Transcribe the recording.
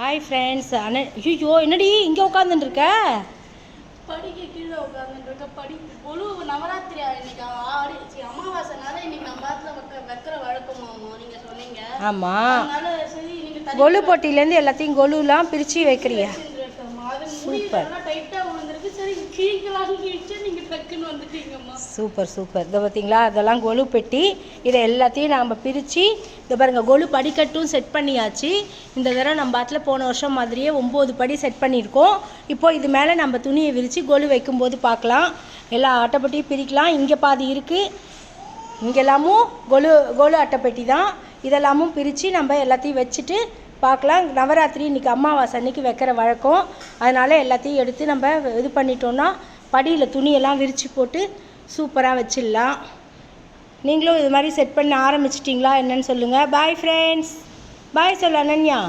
Hi friends அண்ணன் ஐயோ என்னடி இங்கே உட்காந்துட்டு இருக்க படிக்க கீழே உட்காந்துட்டு இருக்க படி கொலு நவராத்திரி இன்னைக்கு? ஆடி சி, அமாவாசைனால இன்னைக்கு நம்ம பாத்துல வைக்க வைக்கிற வழக்கமாமா நீங்க சொன்னீங்க. ஆமாம் அதனால சரி தண்ணி கொலு போட்டியிலேருந்து எல்லாத்தையும் கொலுலாம் பிரித்து வைக்கிறியா? வச்சுட்டு இருக்கோம்மா. அது முடியல டைட்டா விழுந்திருக்கு சரி கீழ்க்கலாம் கீழ்ச்சு சூப்பர் சூப்பர். இதை பார்த்தீங்களா அதெல்லாம் கொலு பெட்டி. இதை எல்லாத்தையும் நாம் பிரித்து இதை பாருங்கள் கொலு படிக்கட்டும் செட் பண்ணியாச்சு. இந்த தடவை நம்ம பாட்டில் போன வருஷம் மாதிரியே ஒம்பது படி செட் பண்ணியிருக்கோம். இப்போது இது மேலே நம்ம துணியை விரித்து கொலு வைக்கும்போது பார்க்கலாம். எல்லா அட்டைப்பட்டியும் பிரிக்கலாம். இங்கே பாதி இருக்குது இங்கெல்லாமும் கொலு கொலு அட்டைப்பெட்டி தான். இதெல்லாமும் பிரித்து நம்ம எல்லாத்தையும் வச்சுட்டு பார்க்கலாம். நவராத்திரி இன்றைக்கி அமாவாசை அன்றைக்கி வைக்கிற வழக்கம். அதனால் எல்லாத்தையும் எடுத்து நம்ம இது பண்ணிட்டோன்னா படியில் துணியெல்லாம் விரித்து போட்டு சூப்பராக வச்சிடலாம். நீங்களும் இது மாதிரி செட் பண்ண ஆரம்பிச்சிட்டிங்களா என்னன்னு சொல்லுங்கள் பாய் ஃப்ரெண்ட்ஸ் பாய் சொல்ல அனன்யா.